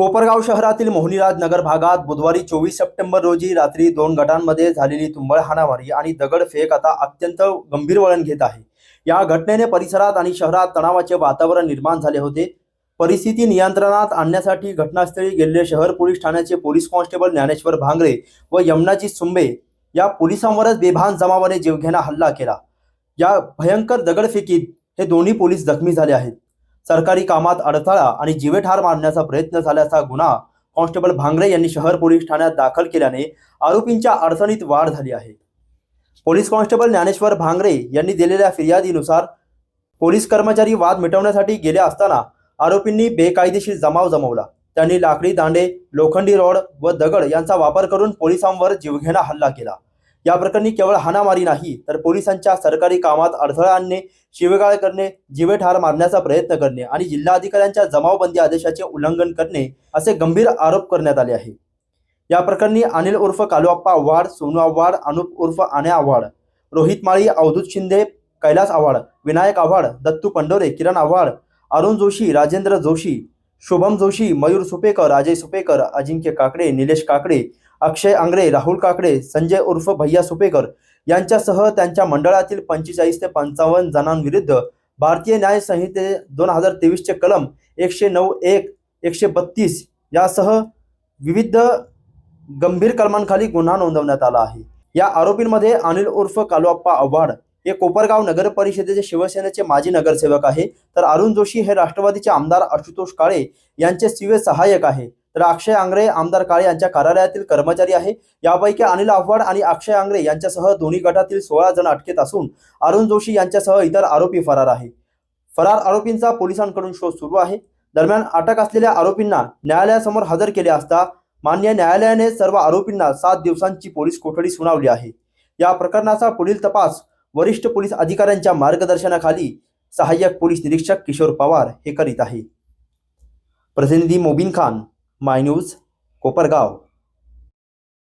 कोपरगाव शहरातील मोहनीराज नगर भागात बुधवारी चोवीस सप्टेंबर रोजी रात्री दोन गटांमध्ये झालेली तुंबळ हाणामारी आणि दगडफेक आता अत्यंत गंभीर वळण घेत आहे. या घटनेने परिसरात आणि शहरात तणावाचे वातावरण निर्माण झाले होते. परिस्थिती नियंत्रणात आणण्यासाठी घटनास्थळी गेलेले शहर पोलीस ठाण्याचे पोलीस कॉन्स्टेबल ज्ञानेश्वर भांगरे व यमुनाजी सुंबे या पोलिसांवरच बेभान जमावाने जीवघेणा हल्ला केला. या भयंकर दगडफेकीत हे दोन्ही पोलीस जखमी झाले आहेत. सरकारी कामात अडथळा आणि जीवेठार मारण्याचा प्रयत्न झाल्याचा गुन्हा कॉन्स्टेबल भांगरे यांनी शहर पोलीस ठाण्यात दाखल केल्याने आरोपींच्या अडचणीत वाढ झाली आहे. पोलीस कॉन्स्टेबल ज्ञानेश्वर भांगरे यांनी दिलेल्या फिर्यादीनुसार पोलीस कर्मचारी वाद मिटवण्यासाठी गेले असताना आरोपींनी बेकायदेशीर जमाव जमवला. त्यांनी लाकडी दांडे लोखंडी रॉड व दगड यांचा वापर करून पोलिसांवर जीवघेणा हल्ला केला. या प्रकरणी केवळ हाणामारी नाही तर पोलिसांच्या सरकारी कामात अडथळा आणणे शिवेगाळ करणे जीवे ठार मारण्याचा प्रयत्न करणे आणि जिल्हाधिकाऱ्यांच्या जमावबंदी आदेशाचे उल्लंघन करणे असे गंभीर आरोप करण्यात आले आहे या प्रकरणी अनिल उर्फ कालुआप्पा आव्हाड सोनू आव्हाड अनुप उर्फ आण्या आव्हाड रोहित माळी अवधूत शिंदे कैलास आव्हाड विनायक आव्हाड दत्तू पंडोरे किरण आव्हाड अरुण जोशी राजेंद्र जोशी शुभम जोशी मयूर सुपेकर अजय सुपेकर अजिंक्य काकडे निलेश काकडे अक्षय आंग्रे राहुल काकडे संजय उर्फ भैया सुपेकर यांच्यासह त्यांच्या मंडळातील पंचेचाळीस ते पंचावन्न जणांविरुद्ध भारतीय न्याय संहिते दोन हजार तेवीसचे कलम एकशे नऊ एक एकशे बत्तीस यासह विविध गंभीर कलमांखाली गुन्हा नोंदवण्यात आला आहे. या आरोपींमध्ये अनिल उर्फ कालुआप्पा आव्हाड हे कोपरगाव नगर परिषदेचे शिवसेनेचे माजी नगरसेवक आहे. तर अरुण जोशी हे राष्ट्रवादीचे आमदार आशुतोष काळे यांचे सिवे सहाय्यक आहे. तर अक्षय आंग्रे आमदार काळे यांच्या कार्यालयातील कर्मचारी आहे. यापैकी अनिल आव्हाड आणि अक्षय आंग्रे यांच्यासह दोन्ही गटातील सोळा जण अटकेत असून अरुण जोशी यांच्यासह इतर आरोपी फरार आहे. फरार आरोपींचा पोलिसांकडून शोध सुरू आहे. दरम्यान अटक असलेल्या आरोपींना न्यायालयासमोर हजर केले असता मान्य न्यायालयाने सर्व आरोपींना सात दिवसांची पोलीस कोठडी सुनावली आहे. या प्रकरणाचा पुढील तपास वरिष्ठ पोलीस अधिकाऱ्यांच्या मार्गदर्शनाखाली सहाय्यक पोलीस निरीक्षक किशोर पवार हे करीत आहे प्रतिनिधी मोबिन खान माय न्यूज कोपरगाव.